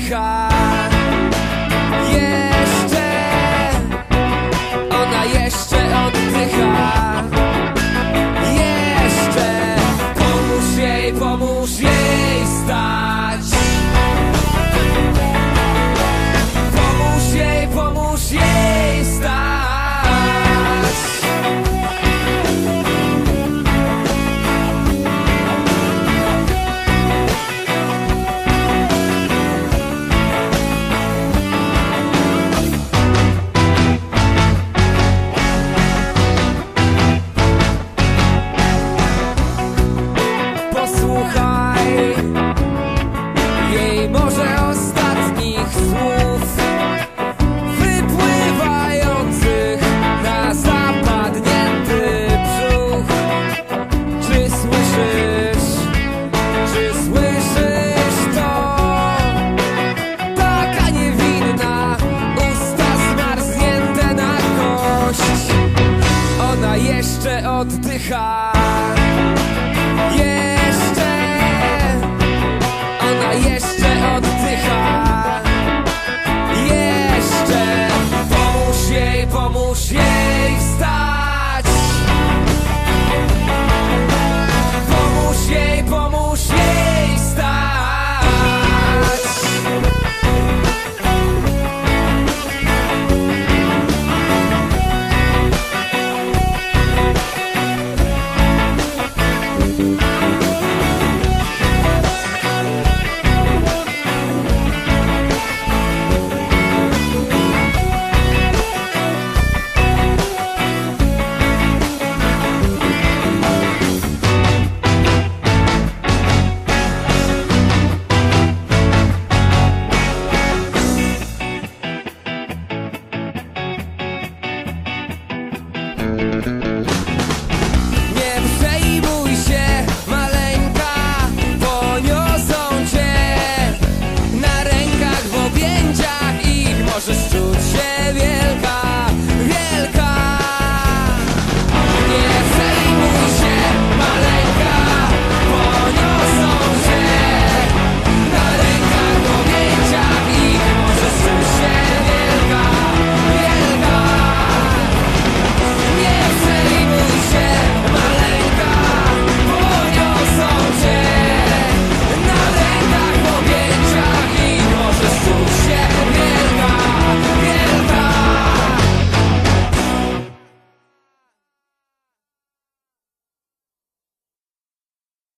high. Oddycha. Jeszcze Ona jeszcze oddycha